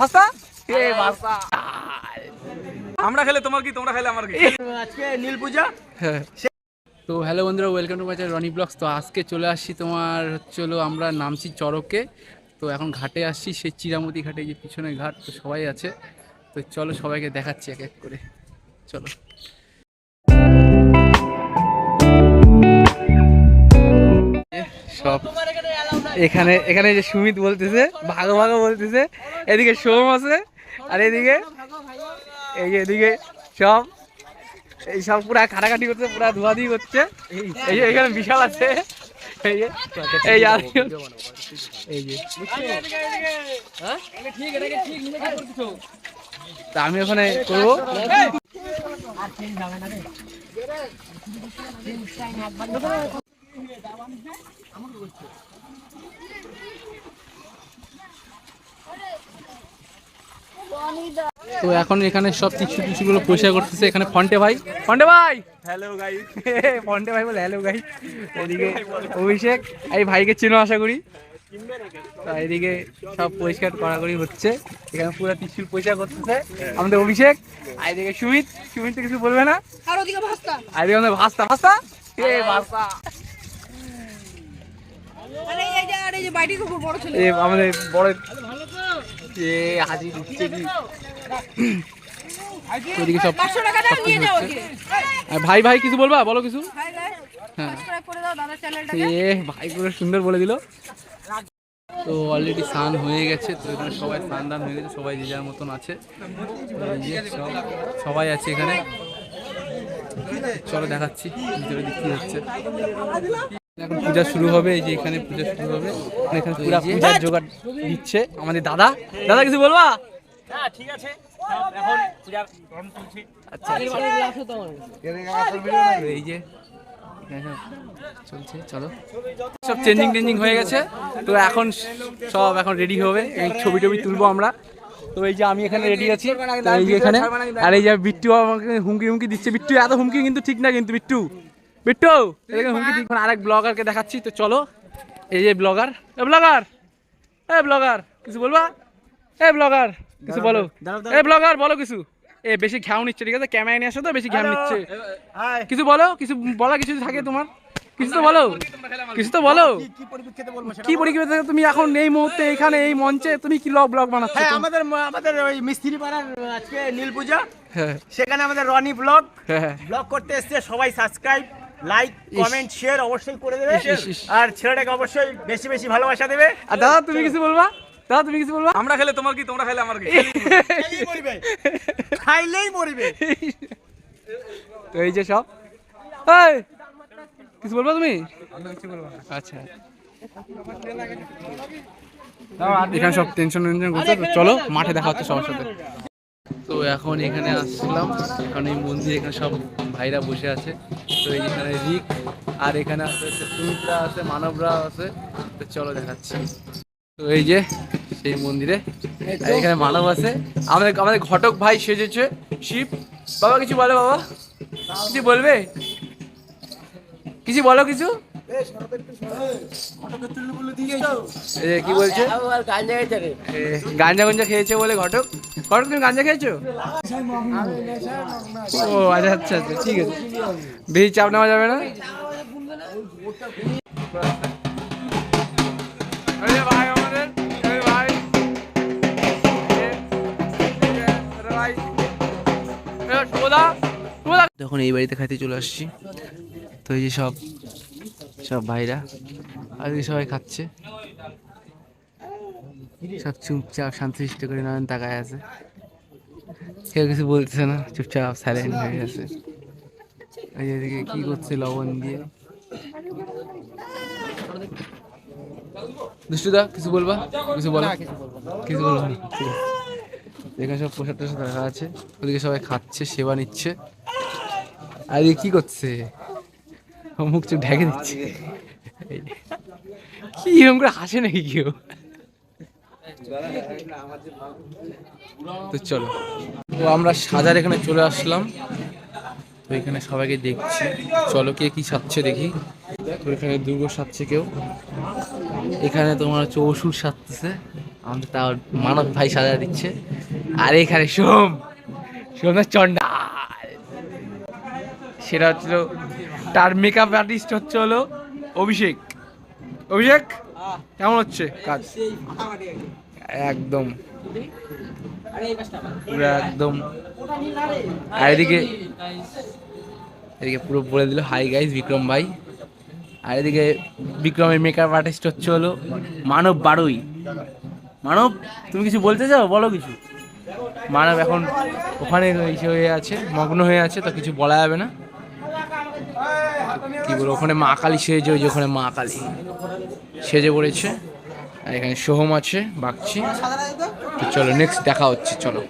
ভাস্তা এ ভাষা? আমরা খেলে তোমার কি তোমরা খেলে আমার কি? আজকে নীল পূজা। হ্যাঁ। তো হ্যালো বন্ধুরা welcome to my Roni blogs তো আজকে চলে আসছি তোমার চলো আমরা নামছি চরকে। তো এখন ঘাটে আসছি সেই চিরামতি ঘাটে যে পিছনে ঘাট তো সবাই আছে। তো চলো সবাইকে দেখাচ্ছি এক এক করে। চলো। এখানে এখানে যে সুমিত বলতেছে, ভাগো ভাগো বলতেছে, এদিকে সোম আছে, আর এদিকে এই যে এদিকে সব এই সব পুরা কাটাকাটি করছে, পুরা ধোয়াধুয়ি করছে, এই এখানে বিশাল আছে, এই যে, এই আরেকজন। এই যে তা আমি ওখানে করব তো এখন এখানে সব টিস্যু টিস্যুগুলো পরিষ্কার করতেছে এখানে ফন্টে ভাই। ফন্টে ভাই! হ্যালো গাই ফন্টে ভাই বলে হ্যালো ভাই এদিকে অভিষেক এই ভাইকে চেনো আশা করি। তা এদিকে সব পরিষ্কার করাকরি হচ্ছে। এখানে পুরো টিস্যু পরিষ্কার করতেছে। আমাদের অভিষেক আর এদিকে সুমিত। সুমিত তো কিছু বলবে না। আর ওদিকে ভাস্তা। আর এদিকে আমাদের ভাস্তা ভাস্তা? এ ভাস্তা? এই এই যে বাইটির উপর বড় ছেলে। এ আমাদের বড় এ হাজি দিচ্ছে কি? ওদিকে সব পাঁচশো টাকা দাও নিয়ে যাও ওকে। আর ভাই ভাই কিছু বলবা? বলো কিছু। হ্যাঁ। সাবস্ক্রাইব করে দাও দাদা চ্যানেলটাকে। এ ভাই পুরো সুন্দর বলে দিল। তো অলরেডি স্নান হয়ে গেছে তো এখানে সবাই স্নান দান হয়ে গেছে সবাই যে যার মতন আছে। সবাই আছে এখানে। চলো দেখাচ্ছি ভিতরে কি হচ্ছে। এখন পূজা শুরু হবে এই যে এখানে পূজা শুরু হবে। এখানে পুরো পূজার জোগাড় দিচ্ছে আমাদের দাদা। দাদা কিছু বলবা? হ্যাঁ ঠিক আছে। এখন পূজার রং তুলছি। আচ্ছা তো এই যে এখানে সব চলছে চলো। সব চেঞ্জিং টেঞ্জিং হয়ে গেছে। তো এখন সব এখন রেডি হবে। এই ছবি টবি তুলবো আমরা। তো এই যে আমি এখানে রেডি আছি। এই যে এখানে। আর এই যে বিট্টু আমাকে হুমকি হুমকি দিচ্ছে। বিট্টু এত হুমকি কিন্তু ঠিক না কিন্তু বিট্টু। বিট্টু হুমকি ঠিক আরেক ব্লগারকে দেখাচ্ছি তো চলো। এই যে ব্লগার। এ ব্লগার! এ ব্লগার! কিছু বলবা? এ ব্লগার! কিছু বলো। এ ব্লগার বলো কিছু। এ বেশি ঘ্যাও নিচ্ছে ঠিক আছে? ক্যামেরা নিয়ে আসো তো বেশি ঘ্যাও নিচ্ছে। কিছু বলো? কিছু বলা কিছু থাকে তোমার? কিছু তো বলো। কিছু তো বলো। কি পরিপ্রেক্ষিতে পরিবেশ তুমি এখন এই মুহূর্তে এখানে এই মঞ্চে তুমি কি ব্লগ ব্লগ বানাচ্ছ? হ্যাঁ আমাদের আমাদের ওই মিস্ত্রি পাড়ার আজকে নীল পূজা। হ্যাঁ। সেখানে আমাদের রনি ব্লগ হ্যাঁ ব্লগ করতে এসছে সবাই সাবস্ক্রাইব লাইক কমেন্ট শেয়ার অবশ্যই করে দেবে। আর ছেলেটাকে অবশ্যই বেশি বেশি ভালোবাসা দেবে। আর দাদা তুমি কিছু বলবা? দাদা তুমি কিছু বলবা? আমরা খেলে তোমার কি? তোমরা খেলে আমার কি? খাইলেই মরিবে। খাইলেই মরিবে। তো এই যে সব। এই কিছু বলবা তুমি? আচ্ছা। এখানে সব টেনশন টেনশন করছে চলো মাঠে দেখা হচ্ছে সবার সাথে। তো এখন এখানে আসলাম। এখন এই মন্দির, এখানে সব ভাইরা বসে আছে। তো এখানে রিক, আর এখানে আছে সুমিত্রা আছে মানবরা আছে। তো চলো দেখাচ্ছি। তো এই যে, সেই মন্দিরে। এখানে মানব আছে। আমাদের আমাদের ঘটক ভাই সেজেছে। শিব, বাবা কিছু বলো বাবা? কিছু বলবে? কিছু বলো কিছু? কি বলছে? গাঞ্জা গঞ্জা খেয়েছে বলে ঘটক? ঘটক তুমি গাঞ্জা খেয়েছো? ও আচ্ছা আচ্ছা আচ্ছা ঠিক আছে। বেশি চাপ নেওয়া যাবে না? তখন এই বাড়িতে খাইতে চলে আসছি। তো এই যে সব সব ভাইরা। আর সবাই খাচ্ছে। সব চুপচাপ শান্তিশিষ্ট করে নয়ন তাকায় আছে। কেউ কিছু বলতেছে না, চুপচাপ সাইলেন্ট হয়ে গেছে। এই এদিকে কি করছে লবণ দিয়ে। দুষ্টুদা, কিছু বলবা? কিছু বলো? কিছু বলব না। এখানে সব প্রসাদ টসাদ রাখা আছে। ওদিকে সবাই খাচ্ছে, সেবা নিচ্ছে। আর কি করছে? মুখ চোখ ঢেকে দিচ্ছে। কি এরকম করে হাসে নাকি কেউ? তো চলো। তো আমরা সাজার এখানে চলে আসলাম। তো এখানে সবাইকে দেখছি। চলো কে কি সাজছে দেখি। তো এখানে দুর্গ সাজছে কেউ। এখানে তোমার হচ্ছে সাজতেছে। আমাদের তাও মানব ভাই সাজা দিচ্ছে। আর এখানে সোম। সোম চন্ডাল। সেটা হচ্ছিল তার মেকআপ আর্টিস্ট হচ্ছে হলো অভিষেক। অভিষেক, কেমন হচ্ছে কাজ? একদম। পুরো একদম। আর এদিকে এদিকে পুরো বলে দিল হাই গাইস বিক্রম ভাই। আর এদিকে বিক্রমের মেকআপ আর্টিস্ট হচ্ছে হলো মানব বারুই। মানব, তুমি কিছু বলতে চাও? বলো কিছু। মানব এখন ওখানে হয়ে আছে, মগ্ন হয়ে আছে, তো কিছু বলা যাবে না। কি বলব, ওখানে মা কালী সেজে, ওই যে ওখানে মা কালী সেজে পড়েছে। আর এখানে সোহম আছে বাগছি তো চলো নেক্সট দেখা হচ্ছে, চলো।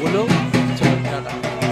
বলো চলো টাটা